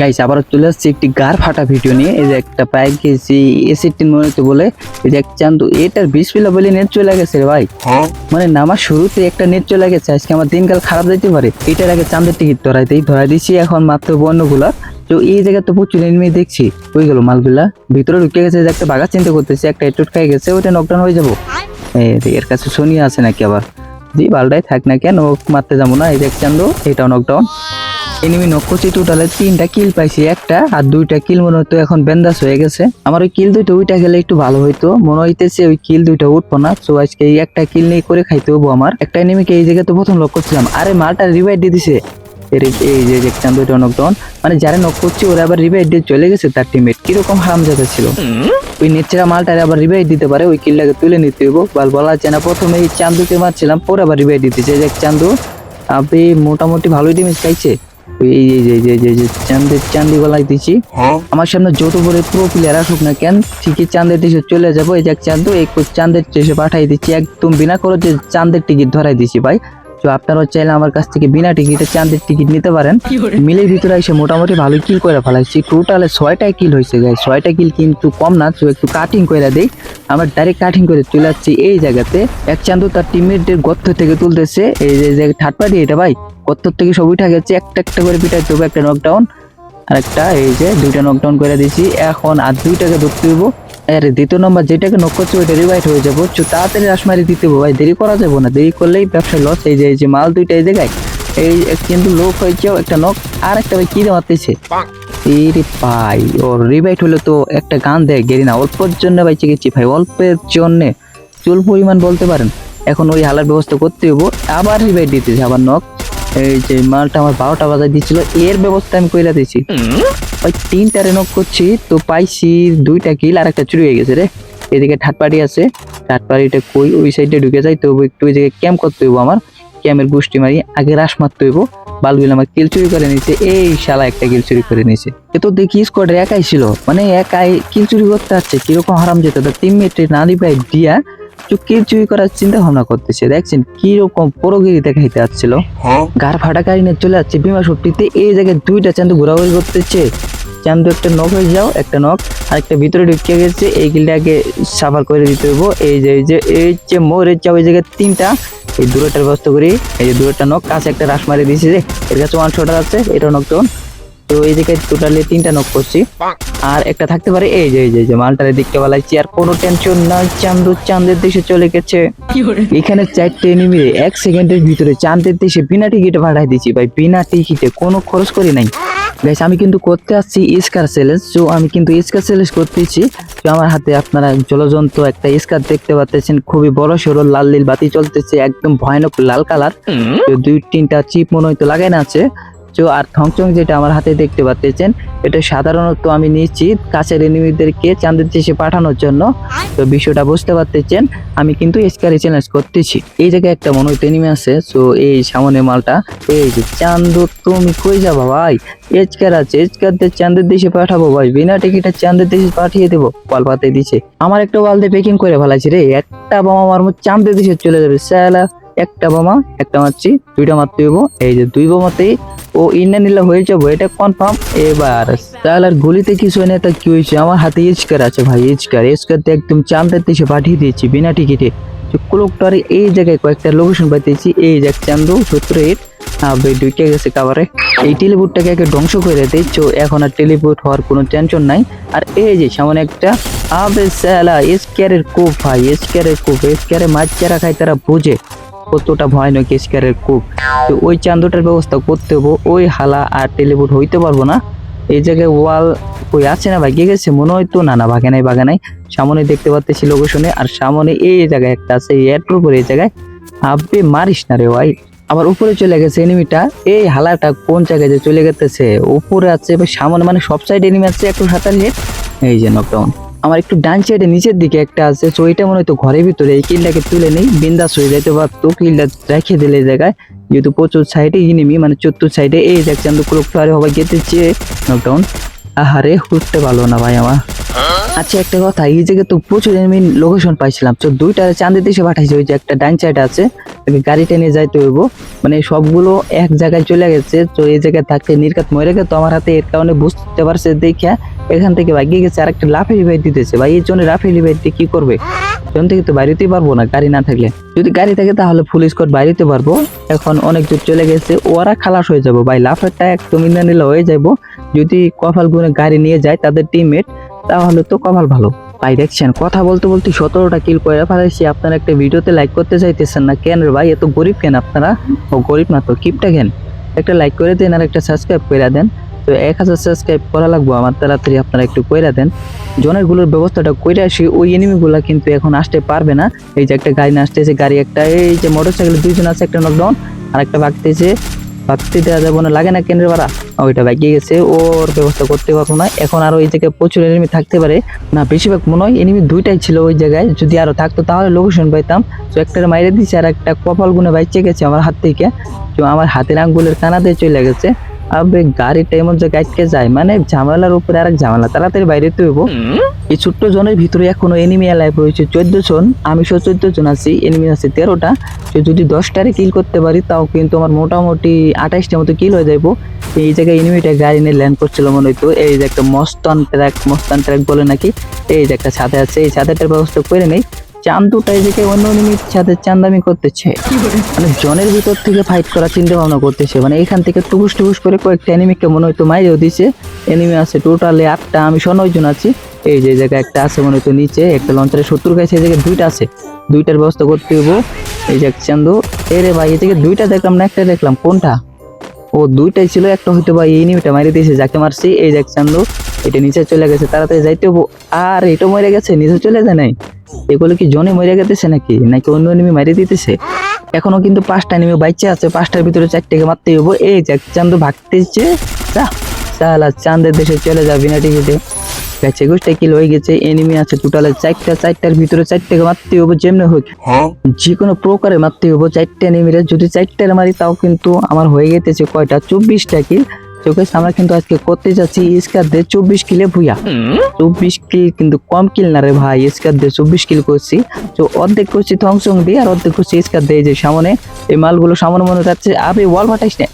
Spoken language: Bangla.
গাইস আবার চলে আসছে একটি গার ফাটা ভিডিও নিয়ে। এই যে একটা পাইক গেছি এসিটিন মনে হতে বলে। এই যে এক চান্দু এটার বিশ পিলা বলে নেট চলে গেছে ভাই। মানে নামার শুরুতে একটা নেট চলে গেছে। আজকে আমার দিনকাল খারাপ যেতে পারে। এটার আগে চাঁদের টিকিট ধরাইতেই ধরাই দিছি। এখন মাত্র বন্যগুলা তো এই জায়গা তো প্রচুর এনিমি দেখছি। হয়ে গেল মালগুলা। ভিতরে ঢুকে গেছে যে একটা বাঘা চিন্তা করতেছে একটা এটুট খাই গেছে ওটা নকডাউন হয়ে যাব। এর কাছে সোনিয়া আছে নাকি আবার? জি বালটাই থাক না কেন মারতে যাব না। এই যে এক চান্দু এটাও নকডাউন এনিমি নক করছি টোটালে তিনটা কিল পাইছি, একটা আর দুইটা কিল মনে হতো এখন বেন্দাস হয়ে গেছে। আমার ওই কিল দুইটা ওইটা গেলে একটু ভালো হইতো। মনে হইতেছে ওই কিল দুইটা উঠবো না। তো আজকে এই একটা কিল নিয়ে করে খাইতে হব আমার। একটা এনিমিকে এই জায়গায় তো প্রথম লক করছিলাম। আরে, মালটা রিভাইড দিয়ে দিছে। এই যে দেখতাম দুইটা নকডাউন মানে যারা নক করছে, ওরা আবার রিভাইড দিয়ে চলে গেছে তার টিমমেট কীরকম হারামজাদা ছিল। ওই নেচেরা মালটারে আবার রিভাইড দিতে পারে, ওই কিলটাকে তুলে নিতে হইব। বাল, বলা যায় না প্রথমে চান্দুকে মারছিলাম, পরে আবার রিভাইড দিতেছে যে চান্দু, আপনি মোটামুটি ভালোই ড্যামেজ খাইছে এই এই যে যে যে- যে চান্দের চান্দি গলায় দিচ্ছি আমার সামনে যত বড় প্রো প্লেয়ার আসুক না কেন ঠিকই চাঁদের দেশে চলে যাব এই যে এক এই চাঁদের দেশে পাঠাই দিচ্ছি। একদম বিনা করে যে চাঁদের টিকিট ধরাই দিচ্ছি ভাই। তো আপনারা চাইলে আমার কাছ থেকে বিনা টিকিটে চাঁদের টিকিট নিতে পারেন। মিলের ভিতরে এসে মোটামুটি ভালোই কিল করে ফেলাইছি। টোটালে ছয়টা কিল হয়েছে গাই ছয়টা কিল কিন্তু কম না তো একটু কাটিং করে দেই। আমরা ডাইরেক্ট কাটিং করে চলে যাচ্ছি এই জায়গাতে। এক চান্দু তার টিমমেটদের গর্ত থেকে তুলতেছে। এই যে যে থার্ড পার্টি এটা ভাই। গর্ত থেকে সব উঠা গেছে একটা একটা করে পিটাইতে হবে একটা নকডাউন আর একটা এই যে দুইটা নকডাউন করে দিয়েছি এখন আর দুইটাকে ধরতে হইব আরে দ্বিতীয় নম্বর যেটাকে নক করছে ওইটা রিভাইট হয়ে যাব। তাড়াতাড়ি রাসমারি দিতে হবে ভাই, দেরি করা যাব না। দেরি করলেই ব্যবসা লস এই যে এই যে মাল দুইটা এই জায়গায়। এই কিন্তু লোক হয়েছে একটা নক আর একটা ভাই কি মারতেছে? এই রে ভাই, ওর রিভাইট হলে তো একটা গান দেয় গেরি না অল্পের জন্য ভাই গেছি ভাই, অল্পের জন্যে। চুল পরিমাণ বলতে পারেন। এখন ওই হালার ব্যবস্থা করতে হইব। আবার রিভাইট দিতেছে, আবার নক এই যে মালটা আমার বারোটা বাজায় দিচ্ছিল এর ব্যবস্থা আমি কইরা দিছি ওই তিনটা রেনক করছি, তো পাইছি দুইটা কিল আর একটা চুরি হয়ে গেছে রে। এদিকে পার্টি আছে পার্টিটা কই? ওই সাইডে ঢুকে যাই, তো একটু ওই জায়গায় ক্যাম্প করতে হইব আমার। ক্যাম্পের গোষ্ঠী মারি, আগে রাস মারতে হইব। বালগুলো আমার কিল চুরি করে নিছে, এই শালা একটা কিল চুরি করে নিছে। এ তো দেখি স্কোয়াডের একাই ছিল মানে একাই কিল চুরি করতে আসছে, কীরকম হারাম যেত টিমমেটে না দিবাই দিয়া চুপ কিল চুরি করার চিন্তা ভাবনা করতেছে। দেখছেন কীরকম পরগিরি দেখাইতে আসছিল। গার ফাটা গাড়ি নিয়ে চলে বিমা শক্তিতে। এই জায়গায় দুইটা চান্দু ঘোরাঘুরি করতেছে। চান্দু একটা নক হয়ে যাও একটা নক আর একটা ভিতরে ঢুকে গেছে। এই গিলটাকে সাফার করে দিতে হইব। এই যে এই যে এই যে মোরে যাও এই জায়গায় তিনটা। এই দূরটার ব্যবস্থা করি। এই যে দূরটা নক কাছে একটা রাস মারি দিয়েছে যে এর কাছে ওয়ান শটার আছে এটা নক তো তো এই জায়গায় টোটালি তিনটা নক করছি। আর একটা থাকতে পারে এই যে এই যে মালটারে দিককে বেলাইছি আর কোনো টেনশন না চান্দু চাঁদের দেশে চলে গেছে। এখানে চারটে এনিমি এক সেকেন্ডের ভিতরে চাঁদের দেশে বিনা টিকিটে পাঠাই দিচ্ছি ভাই বিনা টিকিটে কোনো খরচ করি নাই। গাইস আমি কিন্তু করতে আসছি ইস্কার চ্যালেঞ্জ তো আমি কিন্তু ইস্কার চ্যালেঞ্জ করতেছি। তো আমার হাতে আপনারা জলজন্ত একটা ইস্কার দেখতে পাচ্ছেন খুবই বড় সড়ো লাল নীল বাতি চলতেছে একদম ভয়ানক লাল কালার। তো দুই তিনটা চিপ মনে হয়তো লাগানো আছে। তো আর থংচং যেটা আমার হাতে দেখতে পাচ্ছেন, এটা সাধারণত আমি নিচ্ছি কাছের এনিমিদেরকে চাঁদের দেশে পাঠানোর জন্য। তো বিষয়টা বুঝতে পারতেছেন, আমি কিন্তু এসকারে চ্যালেঞ্জ করতেছি। এই জায়গায় একটা মনে হইতে নেমে আছে সো এই সামনে মালটা, এই যে চান্দু তুমি কই যাবা ভাই? এজকার আছে এজকার দিয়ে চাঁদের দেশে পাঠাবো ভাই, বিনা টিকিটে চাঁদের দেশে পাঠিয়ে দেবো পাল পাতে দিছে। আমার একটা ওয়াল দিয়ে পেকিং করে ফেলাইছি রে, একটা বোমা মারমো, চাঁদের দেশে চলে যাবে, স্যালা। একটা বোমা, একটা মারছি দুইটা মারতে হইব। এই যে দুই বোমাতেই ও ইন্ডিয়া নিলে হয়ে যাব, এটা কনফার্ম এবার। তাহলে আর গুলিতে কিছু হয় না তা কি হয়েছে? আমার হাতে ইচকার আছে ভাই ইচকার ইচকার দিয়ে একদম চাঁদের দেশে পাঠিয়ে দিয়েছি বিনা টিকিটে। ক্লোকটারে এই জায়গায় কয়েকটা লোকেশন পাইতেছি। এই যে চান্দু সত্তর এইট ঢুকে গেছে কাবারে এই টেলিপুটটাকে একে ধ্বংস করে দিচ্ছ এখন আর টেলিপুট হওয়ার কোনো টেনশন নাই। আর এই যে সামনে একটা আবে স্যালা এসকেয়ারের কোপ, ভাই এসকেয়ারের কোপ এসকেয়ারে মাছ চারা খায় তারা বুঝে। কতটা ভয়ানক এসকেয়ারের কোপ? তো ওই চান্দুটার ব্যবস্থা করতে হব, ওই হালা আর টেলিপুট হইতে পারব না। এই জায়গায় ওয়াল ওই আছে না ভাগিয়ে গেছে? মনে হয়তো না না, ভাগে নাই ভাগে নাই। সামনে দেখতে পাচ্ছি লোকেশনে আর সামনে এই জায়গায় একটা আছে এয়ারটোর উপরে এই জায়গায়। আবে মারিস না রে ভাই। আবার উপরে চলে গেছে এনিমিটা এই হালাটা কোন জায়গায় যে চলে গেতেছে? উপরে আছে সামনে মানে সব সাইড এনিমি আছে, একটু সাঁতার হিট এই যে নকডাউন আমার একটু ডান সাইডে নিচের দিকে একটা আছে, তো এটা মনে হয়তো ঘরের ভিতরে। এই কিলটাকে তুলে নেই, বিন্দাস হয়ে যাইতে পারতো কিলটা রেখে দিলে জায়গায়, যেহেতু প্রচুর সাইডে এনিমি মানে চতুর সাইডে এই দেখছেন তো ক্লোক টারে হবাই গেতেছে নকডাউন আহারে, উঠতে পারল না ভাই আমার। আচ্ছা একটা কথা, এই জায়গায় তো প্রচুর এনিমি লোকেশন পাইছিলাম। তো দুইটা চাঁদে দেশে পাঠাইছে, ওই যে একটা ডাইন সাইড আছে গাড়িটা নিয়ে যাইতে হইব। মানে সবগুলো এক জায়গায় চলে গেছে, তো এই জায়গায় থাকতে নির্কাত মরে গেছে, তো আমার হাতে এর কারণে বুঝতে পারছে, দেখে এখান থেকে ভাগিয়ে গেছে আর একটা লাফেলি বাইট দিতেছে। ভাই, এই জন্য লাফেলি বাইট দিয়ে কি করবে? এখান থেকে তো বাইরেতেই পারব না, গাড়ি না থাকলে। যদি গাড়ি থাকে তাহলে ফুল স্কোয়াড বাইরেতে পারব। এখন অনেক দূর চলে গেছে, ওরা খালাস হয়ে যাব। ভাই লাফেরটা একদম ইন্দা নিলে হয়ে যাব। যদি কপাল গুনে গাড়ি নিয়ে যায় তাদের টিমমেট তাহলে তো কপাল ভালো। ভাই, দেখছেন, কথা বলতে বলতে সতেরোটা কিল করে ফেলাইছি। আপনারা একটা ভিডিওতে লাইক করতে চাইতেছেন না কেন ভাই? এত গরিব কেন আপনারা? ও গরিব না তো, কিপটা কেন? একটা লাইক করে দেন আর একটা সাবস্ক্রাইব করে দেন। তো এক হাজার সাবস্ক্রাইব করা লাগবো আমার, তাড়াতাড়ি আপনারা একটু কইরা দেন। জনেরগুলোর ব্যবস্থাটা কইরা আসি, ওই এনিমিগুলা কিন্তু এখন আসতে পারবে না। এই যে একটা গাড়ি না আসতেছে, গাড়ি একটা, এই যে মোটর সাইকেল দুইজন আছে, একটা নকডাউন আর একটা ভাগতেছে। ভাগতে দেওয়া যাবে না, লাগে না কেন্দ্রের ভাড়া। ওইটা ভাগিয়ে গেছে, ওর ব্যবস্থা করতে পারব না। এখন আরও এই জায়গায় প্রচুর এনিমি থাকতে পারে। না, বেশিরভাগ মনে হয় এনিমি দুইটাই ছিল ওই জায়গায়। যদি আরও থাকতো, তাহলে লোকেশন পাইতাম। তো একটা মাইরে দিচ্ছে আর একটা কপাল গুনে বাইচে গেছে আমার হাত থেকে। তো আমার হাতের আঙ্গুলের কানাতে চলে গেছে। আবে গাড়িটা এমন যে আটকে যায়। মানে ঝামেলার উপরে আরেক ঝামেলা। তাড়াতাড়ি বাইরে তো হইব। এই ছোট্ট জনের ভিতরে এখনও এনিমি লাইফ রয়েছে। চোদ্দ জন আমি সহ চোদ্দ জন আছি এনিমি আছে তেরোটা। তো যদি দশটারে কিল করতে পারি তাও কিন্তু আমার মোটামুটি আঠাইশটার মতো কিল হয়ে যাইবো। এই জায়গায় এনিমিটা গাড়ি নিয়ে ল্যান্ড করছিল মনে হইতো। এই যে একটা মস্তান ট্র্যাক মস্তান ট্র্যাক বলে নাকি? এই যে একটা ছাদে আছে। এই ছাদেটার ব্যবস্থা করে নেই। চান্দুটা এই জায়গায় অন্য এনিমির সাথে চান্দামি করতেছে। মানে জনের ভিতর থেকে ফাইট করার চিন্তা ভাবনা করতেছে। মানে এখান থেকে টুকুস টুকুস করে কয়েকটা এনিমিকে মনে হয়তো মাইরেও দিছে। এনিমি আছে টোটালি আটটা, আমি জন আছি। এই যে জায়গায় একটা আছে মনে হয়তো নিচে, একটা লঞ্চারের শত্রু গাছে এই জায়গায় দুইটা আছে। দুইটার ব্যবস্থা করতে হইব। এই যে চান্দু। এ রে ভাই, এই জায়গায় দুইটা দেখলাম না, একটা দেখলাম। কোনটা? ও, দুইটাই ছিল, একটা হয়তো বা এই এনিমিটা মারি দিয়েছে, যাকে মারছি। এই যে চান্দু। এটা নিচে চলে গেছে, তাড়াতাড়ি যাইতে হব আর এটা মরে গেছে, নিচে চলে যায় নাই। এগুলো কি জনে মরে গেতেছে নাকি? নাকি অন্য এনিমি মারি দিতেছে? এখনও কিন্তু পাঁচটা এনিমি বাইচে আছে পাঁচটার ভিতরে চারটেকে মারতে হব এই এক চান্দু ভাগতেছে। যা সালা চাঁদের দেশে চলে যা বিনা টিকিটে গেছে গোষ্ঠী কিল হয়ে গেছে এনিমি আছে টোটালে চারটা চারটার ভিতরে চারটাকে মারতে হব যেমনি হোক। যে কোনো প্রকারে মারতে হব চারটা এনিমিরে যদি চারটার মারি তাও কিন্তু আমার হয়ে গেতেছে কয়টা? চব্বিশটা কিল চোখে আমরা কিন্তু আজকে করতে যাচ্ছি ইস্কার দিয়ে চব্বিশ কিলে ভুইয়া। চব্বিশ কিল কিন্তু কম কিল না রে ভাই ইস্কার দিয়ে চব্বিশ কিল করছি। তো অর্ধেক করছি থংসং দিয়ে আর অর্ধেক করছি ইস্কার দিয়ে যে সামনে। এই মালগুলো সামনে মনে যাচ্ছে আবে ওয়াল ফাটাইস না।